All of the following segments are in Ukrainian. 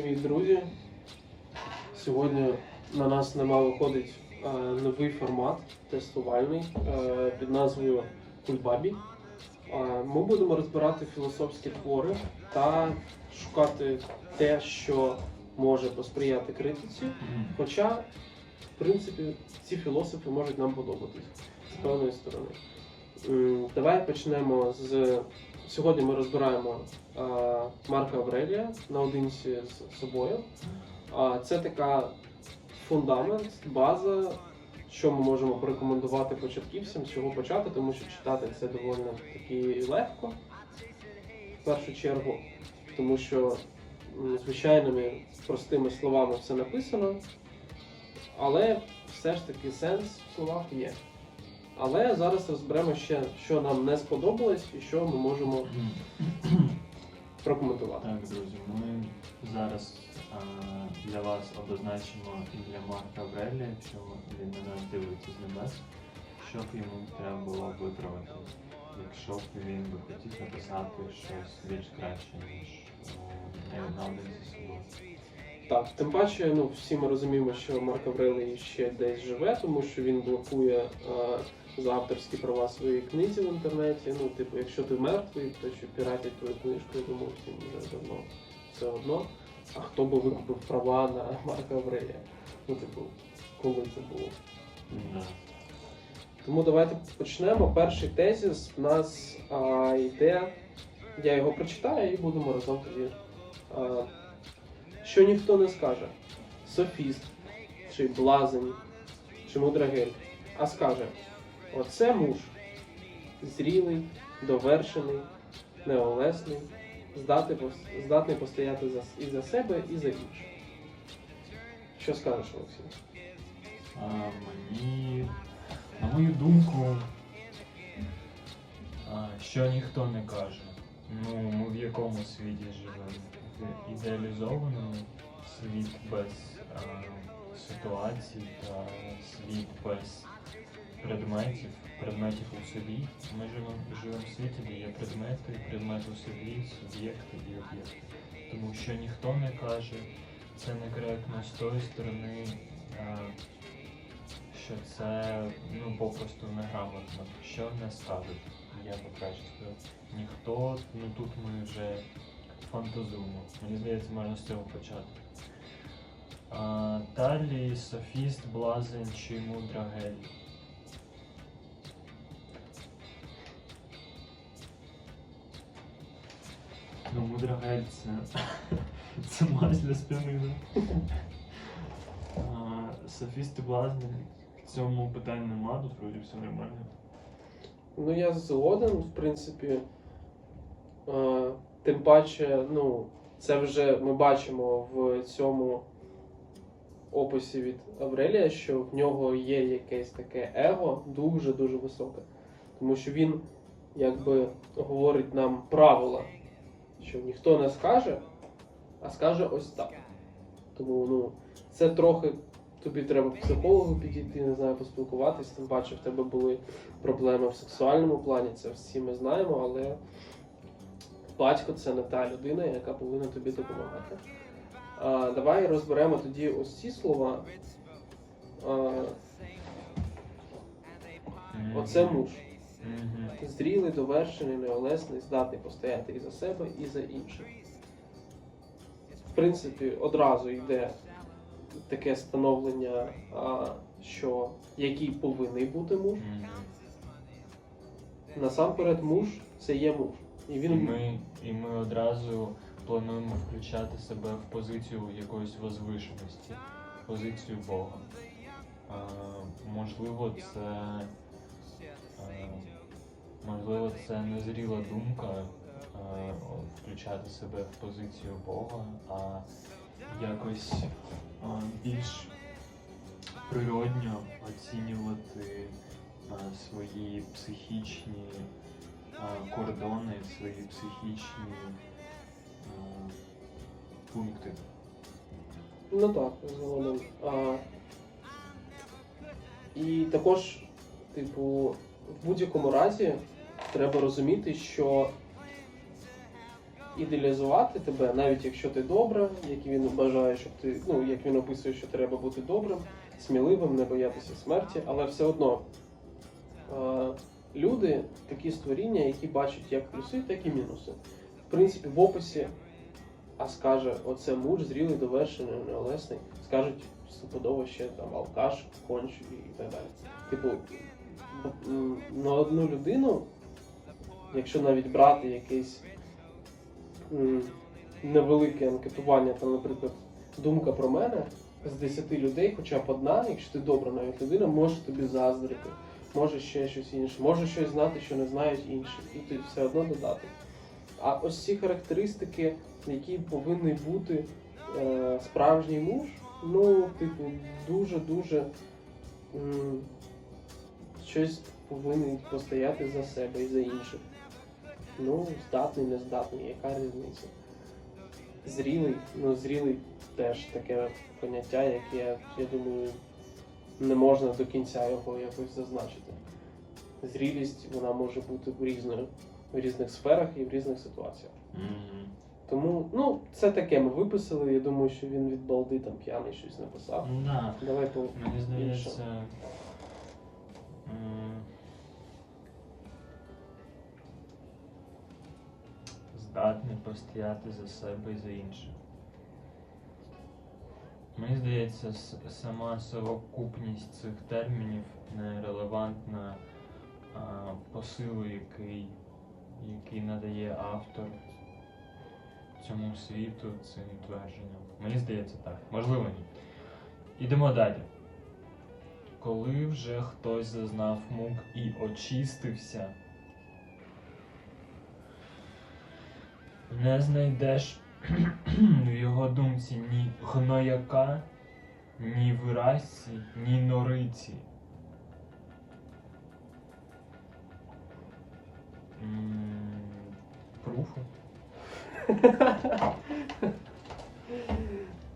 привіт, друзі! Сьогодні на нас нема виходить е, новий формат тестувальний е, під назвою Кульбабі. Е, Ми будемо розбирати філософські твори та шукати те, що може посприяти критиці. Хоча, в принципі, ці філософи можуть нам подобатись з певної сторони. Давай почнемо з. Сьогодні ми розбираємо е, Марка Аврелія наодинці з собою. Це така фундамент, база, що ми можемо порекомендувати початківцям, з чого почати, тому що читати це доволі таки легко, в першу чергу, тому що звичайними простими словами все написано, але все ж таки сенс в словах є. Але зараз розберемо ще, що нам не сподобалось і що ми можемо прокоментувати. Так, друзі, ми зараз а, для вас обозначимо і для Марка Аврелія, якщо він на нас дивиться з небес, що б йому треба було виправити, якщо б він би хотів написати щось більш краще, ніж е, наодинці з собою. Так, тим паче, ну всі ми розуміємо, що Марк Аврелій ще десь живе, тому що він блокує е, за авторські права свої книзі в інтернеті. Ну, типу, якщо ти мертвий, то що піратять твою книжку, я думаю, всім вже давно все одно. А хто би викупив права на Марка Аврелія? Ну, типу, коли це було? Тому давайте почнемо. Перший тезіс в нас а, йде. Я його прочитаю і будемо разом тоді. А, що ніхто не скаже. Софіст, чи блазень, чи мудрагель, а скаже: оце муж зрілий, довершений, неолесний, здатний, постояти і за себе, і за інших. Що скажеш, Олексій? Мені, на мою думку, а, що ніхто не каже. Ну, ми в якому світі живемо? Ідеалізованому світ без а, ситуацій та світ без предметів, предметів у собі. Ми живемо, живемо в світі, де є предмети, предмети у собі, суб'єкти і об'єкти. Тому що ніхто не каже, це некоректно з тої сторони. що це ну попросту неграмотно. Що не скажуть, я би краще. Ніхто, ну тут ми вже фантазуємо. Мені здається, можна з цього почати. А, далі софіст, блазень чи мудра гель. Ну, мудра гель це. це мазь для спини, да? А, Софіст. В цьому питань нема, тут вроді все нормально. Ну, я згоден, в принципі. Е, тим паче, ну, це вже ми бачимо в цьому описі від Аврелія, що в нього є якесь таке его дуже-дуже високе. Тому що він якби говорить нам правила, що ніхто не скаже, а скаже ось так. Тому ну, це трохи тобі треба психологу підійти, не знаю, поспілкуватись, тим паче в тебе були проблеми в сексуальному плані, це всі ми знаємо, але батько це не та людина, яка повинна тобі допомагати. А, давай розберемо тоді ось ці слова. А, оце муж. Зрілий, довершений, неолесний, здатний постояти і за себе, і за інших. В принципі, одразу йде таке становлення, що який повинен бути муж. Насамперед, муж це є муж. І І ми, і ми одразу плануємо включати себе в позицію якоїсь возвишеності, в позицію Бога. Можливо, це можливо, це незріла думка а, включати себе в позицію Бога, а якось а, більш природньо оцінювати а, свої психічні кордони, свої психічні пункти. Ну так, згодом. А, і також, типу, в будь-якому разі треба розуміти, що ідеалізувати тебе, навіть якщо ти добра, як він бажає, щоб ти, ну як він описує, що треба бути добрим, сміливим, не боятися смерті, але все одно е, люди такі створіння, які бачать як плюси, так і мінуси. В принципі, в описі, а скаже, оце муж, зрілий, довершений, неолесний, скажуть стопудово ще там алкаш, конч і так далі. Типу, на одну людину, якщо навіть брати якийсь м, невелике анкетування, там, наприклад, думка про мене з 10 людей, хоча б одна, якщо ти добра навіть людина, може тобі заздрити, може ще щось інше, може щось знати, що не знають інші, і ти все одно додати. А ось ці характеристики, які повинні бути е, справжній муж, ну, типу, дуже-дуже щось повинен постояти за себе і за інших. Ну, здатний, не здатний, яка різниця? Зрілий, ну зрілий теж таке поняття, яке, я думаю, не можна до кінця його якось зазначити. Зрілість вона може бути в різною, в різних сферах і в різних ситуаціях. Мгм. Тому, ну, це таке ми виписали. Я думаю, що він від балди там п'яний щось написав. Ну да. Давай по Мені здається. Здатний постояти за себе і за інших. Мені здається, сама совокупність цих термінів не релевантна а, посилу, який, який надає автор цьому світу цим твердженням. Мені здається так. Можливо, ні. Ідемо далі. Коли вже хтось зазнав мук і очистився, не знайдеш в його думці ні гнояка, ні виразці, ні нориці. Пруфу?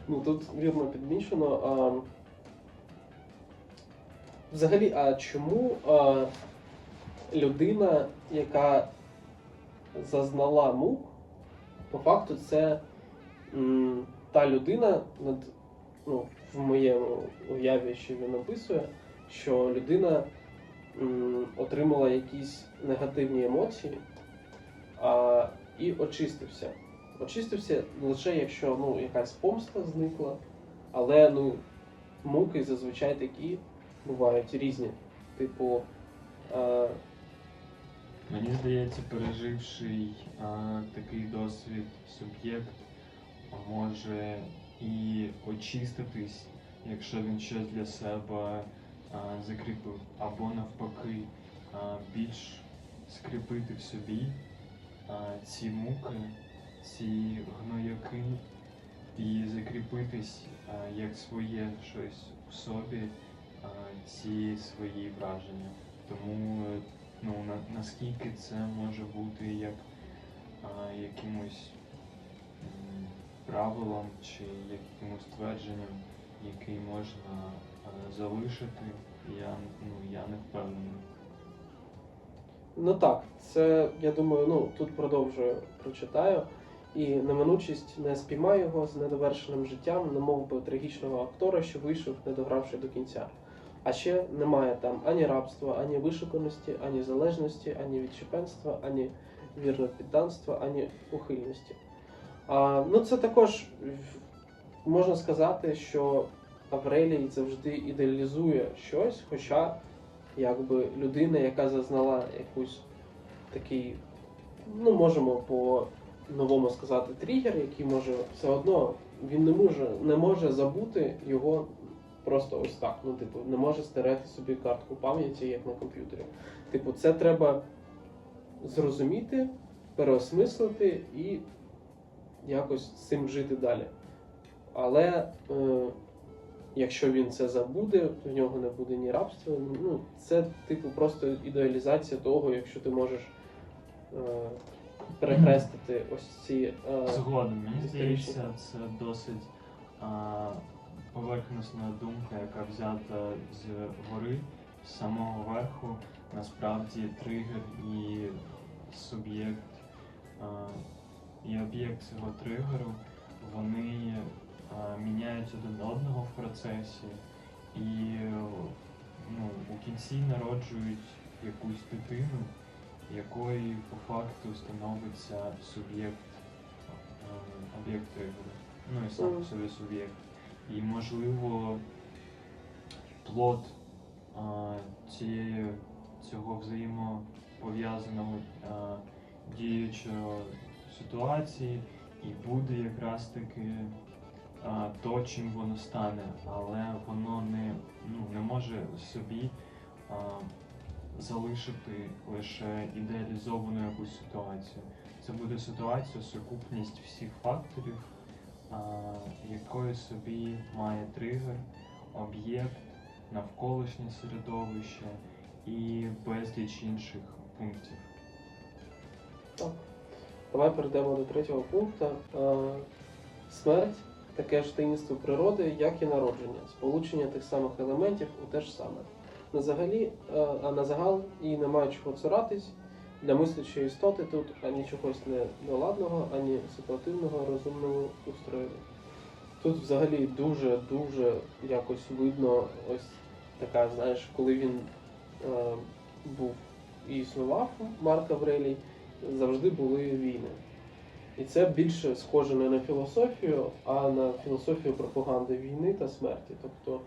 Ну тут вірно підмічено. А... Взагалі, а чому а, людина, яка зазнала мук, по факту це м, та людина, над, ну, в моєму уяві, що він описує, що людина м, отримала якісь негативні емоції а, і очистився. Очистився лише якщо ну, якась помста зникла, але ну, муки зазвичай такі бувають різні. Типу, Мені здається, переживший а, такий досвід суб'єкт може і очиститись, якщо він щось для себе а, закріпив, або навпаки а, більш скріпити в собі а, ці муки, ці гнояки, і закріпитись а, як своє щось в собі, а, ці свої враження. Тому е, ну, на, наскільки це може бути як а, якимось правилом чи якимось твердженням, який можна а, залишити, я, ну, я не впевнений. ну так, це я думаю, ну тут продовжую прочитаю. І неминучість не спіймає його з недовершеним життям, немов би трагічного актора, що вийшов, не догравши до кінця. А ще немає там ані рабства, ані вишуканості, ані залежності, ані відчепенства, ані вірного підданства, ані ухильності. А, ну це також можна сказати, що Аврелій завжди ідеалізує щось, хоча якби людина, яка зазнала якусь такий, ну можемо по новому сказати, тригер, який може все одно він не може, не може забути його просто ось так. Ну, типу, не може стерети собі картку пам'яті, як на комп'ютері. Типу, це треба зрозуміти, переосмислити і якось з цим жити далі. Але е, якщо він це забуде, то в нього не буде ні рабства. Ну, це, типу, просто ідеалізація того, якщо ти можеш е, перехрестити ось ці. Е, Згодом, мені здається, це досить а, поверхностна думка, яка взята з гори, з самого верху. Насправді тригер і суб'єкт і об'єкт цього тригеру, вони а, міняють один одного в процесі і ну, у кінці народжують якусь дитину, якої по факту становиться суб'єкт об'єкт тригеру. Ну і сам собі суб'єкт. І можливо плод а, цієї, цього взаємопов'язаного а, діючого ситуації і буде якраз таки а, то, чим воно стане, але воно не, ну, не може собі а, залишити лише ідеалізовану якусь ситуацію. Це буде ситуація, сукупність всіх факторів, а, якої собі має тригер, об'єкт, навколишнє середовище і безліч інших пунктів. Так. Давай перейдемо до третього пункту. Е, Смерть таке ж таїнство природи, як і народження, сполучення тих самих елементів у те ж саме. На е, а на загал і немає чого цуратись. Для мислячої істоти тут ані чогось неладного, ані ситуативного розумного устрою. Тут взагалі дуже-дуже якось видно ось така, знаєш, коли він е, був і існував Марк Аврелій, завжди були війни. І це більше схоже не на філософію, а на філософію пропаганди війни та смерті. Тобто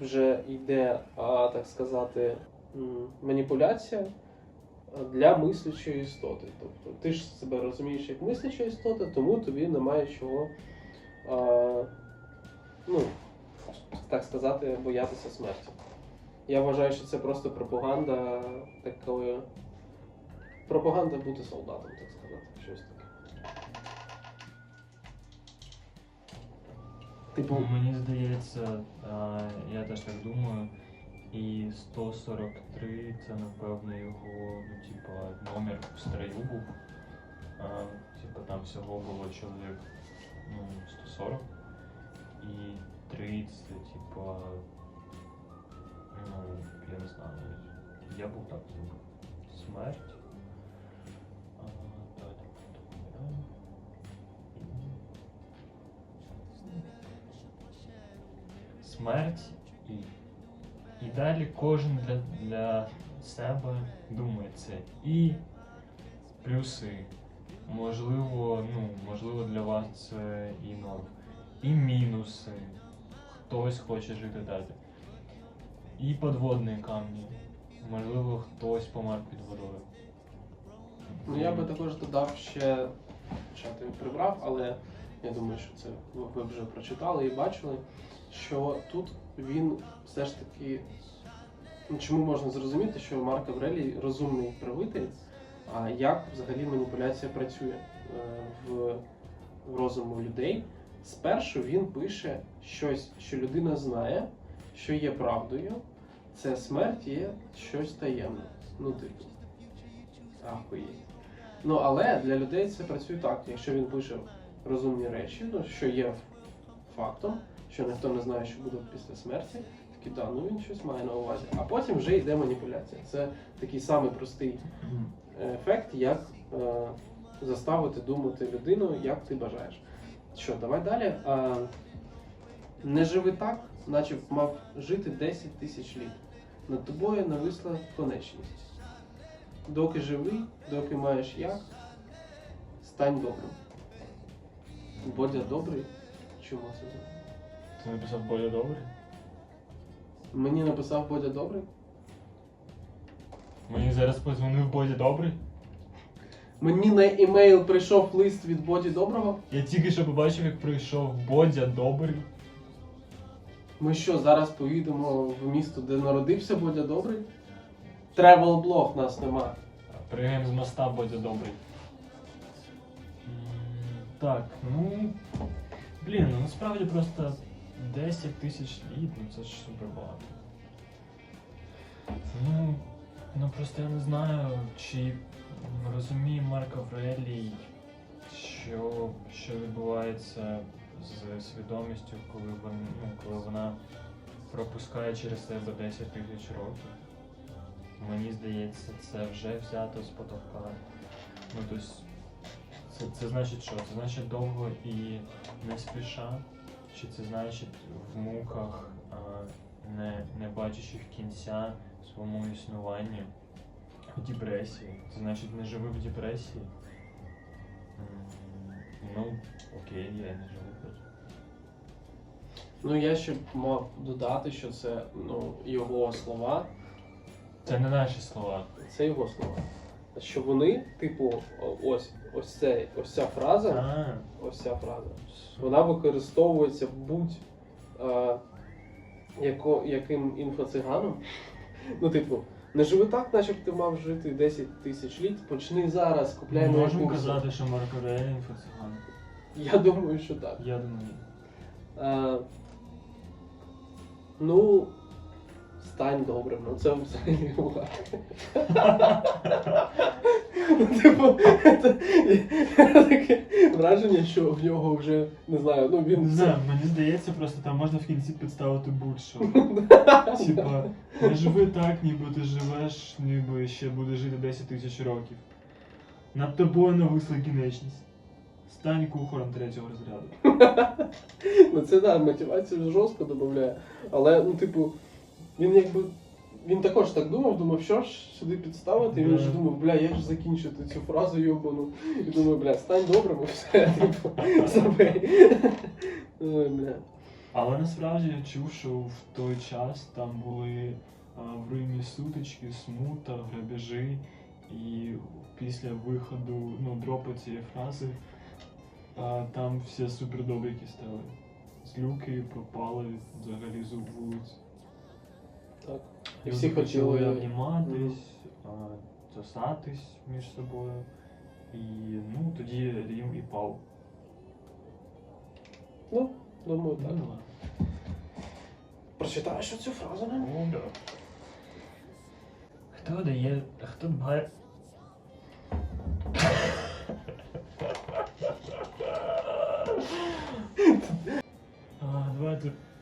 вже йде, а, так сказати, маніпуляція для мислячої істоти. Тобто ти ж себе розумієш як мисляча істота, тому тобі немає чого, а, ну, так сказати, боятися смерті. Я вважаю, що це просто пропаганда такої. Пропаганда бути солдатом, так сказати, щось таке. Типу, Мені здається, а, я теж так думаю, і 143 це напевно його, ну, типа, номер в строю був. А, типа там всього було чоловік ну, 140 і 30, типа, ну, я не знаю, я був так думав. Смерть. А, далі помираю. Смерть і, далі кожен для, для себе думає це. І плюси. Можливо, ну, можливо, для вас це і норм. І мінуси. Хтось хоче жити далі. І подводні камні. Можливо, хтось помер під водою. ну я би також додав ще, що ти прибрав, але я думаю, що це ви вже прочитали і бачили, що тут він все ж таки. ну, Чому можна зрозуміти, що Марк Аврелій розумний правитель, а як взагалі маніпуляція працює е, в, розуму людей? Спершу він пише щось, що людина знає, що є правдою, це смерть є щось таємне. Ну, типу. Ахуєть. Ну, але для людей це працює так. Якщо він пише розумні речі, ну, що є фактом, що ніхто не знає, що буде після смерті, такі да, ну він щось має на увазі. А потім вже йде маніпуляція. Це такий самий простий ефект, як е, заставити думати людину, як ти бажаєш. Що, давай далі. Е, не живи так, наче б мав жити 10 тисяч літ. Над тобою нависла конечність. Доки живий, доки маєш як, стань добрим. Бодя добрий? Чому це? за- Ти написав Боля добре? Мені написав Бодя добрий? Мені зараз позвонив Бодя добрий. Мені на емейл прийшов лист від Боді Доброго. Я тільки що побачив, як прийшов Бодя добрий. Ми що, зараз поїдемо в місто, де народився Бодя Добрий? Тревел блог нас нема. Пригаємо з моста Бодя добрий. Так, ну. Блін, ну насправді просто 10 тисяч літ, ну це ж супер багато. Ну, ну просто я не знаю, чи розуміє Марк Аврелій, що, що відбувається з свідомістю, коли вона, ну, коли вона пропускає через себе 10 тисяч років. Мені здається, це вже взято з потолка. Ну, тобто, Це, це значить що? Це значить довго і не спіша? Чи це значить в муках, не, не бачачи кінця своєму існуванню, в депресії? Це значить не живи в депресії? Ну, окей, я не живу. Ну я ще б мав додати, що це ну, його слова, Це не наші слова. це його слова. Що вони, типу, ось ось це, ось ця фраза, А, ось ця фраза, вона використовується будь е, яко, яким інфоциганом. Ну, типу, не живи так, наче б ти мав жити 10 тисяч літ, почни зараз, купляй мої можемо казати, що Марко Аурелій інфоциган. Я думаю, що так. Я думаю. Е, ну, стань добрим, ну це взагалі Типу, таке враження, що в нього вже не знаю, ну він Не знаю, мені здається, просто там можна в кінці підставити будь-що. Типа, не живи так, ніби ти живеш, ніби ще будеш жити 10 тисяч років. Над тобою нависла кінечність. Стань кухарем третього розряду. Ну це да, мотивацію жорстко додає. Але, ну, типу, він якби. Він також так думав, думав, що ж сюди підставити, і він ж думав, бля, як ж закінчити цю фразу йобану. І думаю, бля, стань добрим і все, типу, бля. Але насправді я чув, що в той час там були а, в Римі сутички, смута, грабежі, і після виходу ну, дропу цієї фрази а, там всі супердобрики стали. Злюки пропали взагалі з вулиць. Так. І всі почали хотіли. обніматись, а, сосатись між собою. І ну, тоді Рім і пав. Ну, думаю, так. Ну, да. Прочитаєш оцю фразу, не? О, да. Хто дає. Хто дбає. А, давайте. Потерял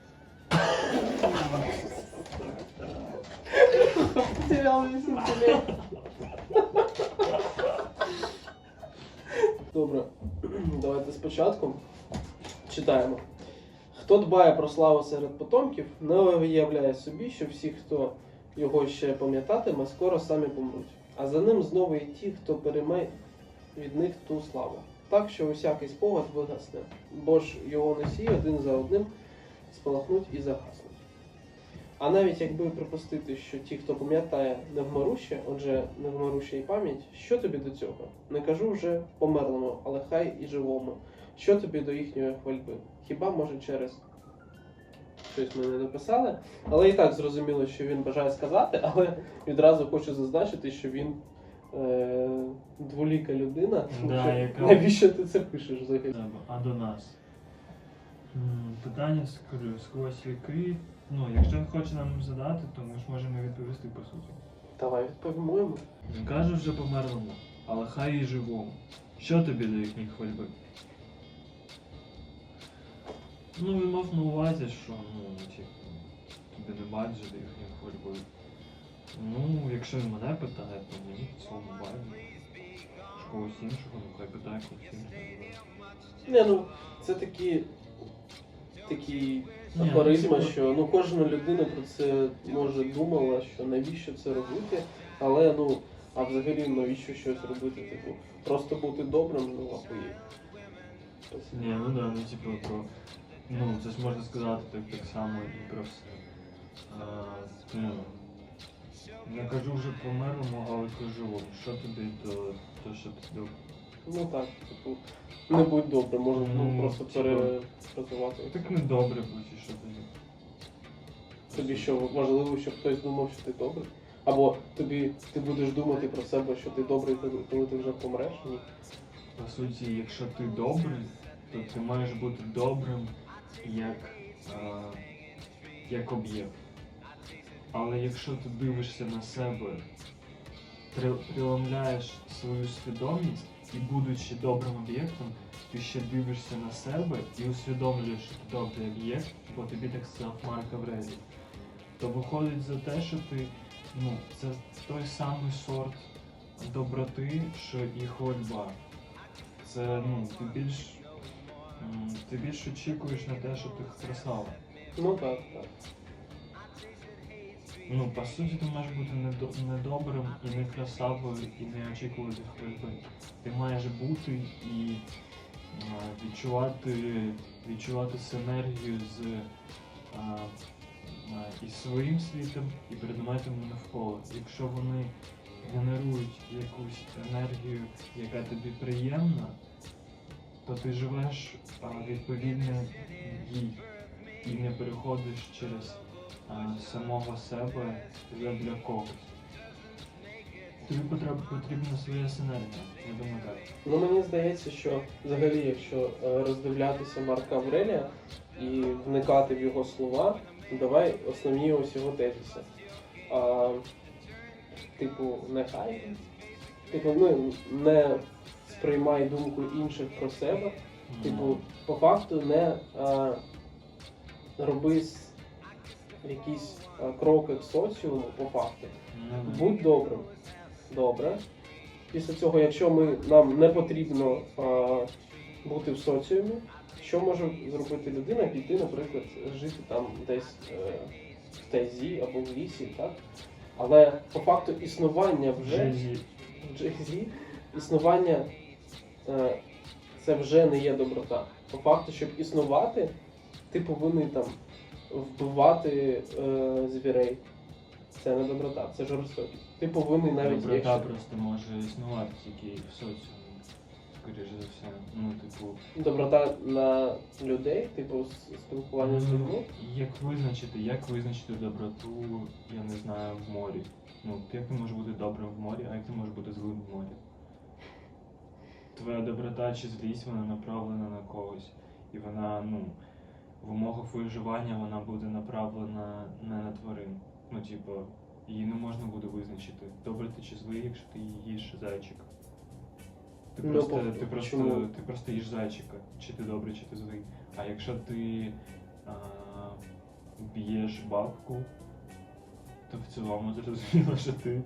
Добре, давайте спочатку читаємо. Хто дбає про славу серед потомків, не виявляє собі, що всі, хто його ще пам'ятатиме, скоро самі помруть. А за ним знову і ті, хто перейме від них ту славу. Так що усякий спогад вигасне, бо ж його носії один за одним спалахнуть і загаснуть. А навіть якби припустити, що ті, хто пам'ятає невмируще, отже, невмируще і пам'ять, що тобі до цього? Не кажу вже померлому, але хай і живому. Що тобі до їхньої хвальби? Хіба може через щось ми не написали? Але і так зрозуміло, що він бажає сказати, але відразу хочу зазначити, що він е, дволіка людина. Да, що яка- Навіщо ти це пишеш взагалі? А до нас. Питання сквозь віки. Ну, якщо він хоче нам задати, то ми ж можемо відповісти по суті. Давай відповімо йому. Не кажу вже померлому, але хай і живому. Що тобі до їхніх хвальби? Ну, він мав на увазі, що ну, типу, тобі не байдуже до їхніх хвальби. Ну, якщо він мене питає, то мені в цьому байдуже. Когось іншого, ну хай питає когось іншого. Не, ну це такі. Афоризми, ну, типу- що ну кожна людина про це може думала, що навіщо це робити, але ну, а взагалі навіщо щось робити? Типу, просто бути добрим, ну ахуєть. Ні, ну да, ну типу про. Ну, це ж можна сказати так, так само і про все. А, ну, не кажу вже померлому, але кажу, що тобі до то, що ти добре. Ну так, типу, не будь добрим, може ну, Ну, просто типу, перепрацювати. Так не добре будь, і що тобі. Тобі що важливо, щоб хтось думав, що ти добрий? Або тобі ти будеш думати про себе, що ти добрий, коли- коли ти вже помреш? Ні. По суті, якщо ти добрий, то ти маєш бути добрим як, а, як об'єкт. Але якщо ти дивишся на себе, приламляєш свою свідомість і будучи добрим об'єктом, ти ще дивишся на себе і усвідомлюєш, що ти добрий об'єкт, бо тобі так сказав Марк Аврелій. То виходить за те, що ти, ну, це той самий сорт доброти, що і хвальба. це ну, ти більш. Ти більш очікуєш на те, що ти красава. Ну так, так. Ну, по суті, ти маєш бути недо- недобрим і не красавою, і не очікувати хвильби. Ти маєш бути і відчувати, відчувати синергію з а, і своїм світом, і предметами навколо. Якщо вони генерують якусь енергію, яка тобі приємна, то ти живеш відповідно їй і не переходиш через самого себе для когось. Тобі потрібна, потрібна своя синергія, я думаю так. Ну мені здається, що взагалі, якщо е, роздивлятися Марка Аврелія і вникати в його слова, давай основні ось його тезиси. А, типу, нехай. Типу, ну, не сприймай думку інших про себе. Типу, по факту не а, роби с- якісь кроки к соціуму, по факту. Будь добрим. Добре. Після цього, якщо ми, нам не потрібно а, бути в соціумі, що може зробити людина? Піти, наприклад, жити там десь е, в тайзі або в лісі, так? Але по факту існування вже в Джей-Зі, існування е, це вже не є доброта. По факту, щоб існувати, ти повинен там вбивати е, звірей. Це не доброта, це жорстокість. Ти повинен навіть Доброта якщо просто може існувати тільки в соціумі, скоріш за все. Ну, типу, доброта на людей, типу с- спілкування з ну, людьми. як визначити, як визначити доброту, я не знаю, в морі. Ну, як ти можеш бути добрим в морі, а як ти можеш бути злим в морі? Твоя доброта чи злість, вона направлена на когось. І вона, ну, в умовах виживання вона буде направлена не на тварин. Ну, типу, її не можна буде визначити, добре ти чи злий, якщо ти їш зайчика. Ти Ну, просто, ти, просто, чому? ти просто їш зайчика, чи ти добрий, чи ти злий. А якщо ти а, б'єш бабку, то в цілому зрозуміло, що ти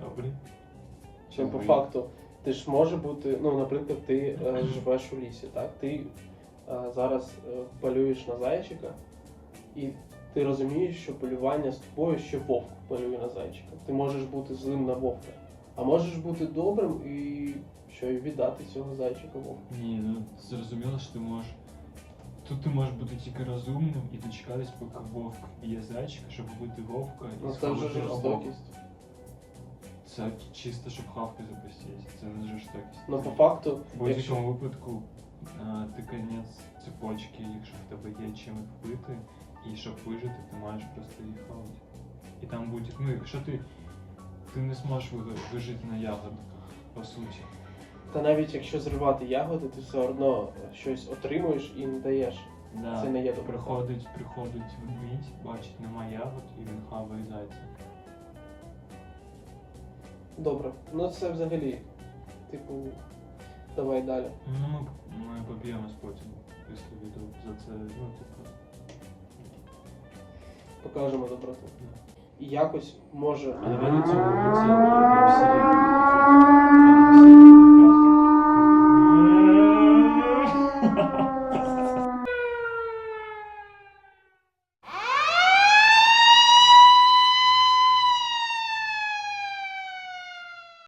добрий. Чим по факту, ти ж може бути, ну, наприклад, ти е, живеш у лісі, так? Ти зараз е, полюєш на зайчика, і ти розумієш, що полювання з тобою ще вовк полює на зайчика. Ти можеш бути злим на вовка, а можеш бути добрим і що і віддати цього зайчика вовку. Ні, ну зрозуміло, що ти можеш. Тут ти можеш бути тільки розумним і дочекатись, поки вовк б'є зайчика, щоб вбити вовка і Ну це вже жорстокість. Це чисто, щоб хавки запустити. Це не жорстокість. Ну по факту, В якщо будь-якому випадку а, ти кінець цепочки, якщо в тебе є чим їх вбити, і щоб вижити, ти маєш просто їх хавати. І там будь ну якщо ти. Ти не зможеш вижити на ягоду, по суті. та навіть якщо зривати ягоди, ти все одно щось отримуєш і не даєш. Да. Це не є доброта. Приходить, приходить ведмідь, бачить, нема ягод, і він хаває зайця. Добре, ну це взагалі, типу, давай далі. Ну, ми, ми поб'ємось потім після відео за це. Ну, типу. Покажемо доброту. І якось може. А давай до цього всі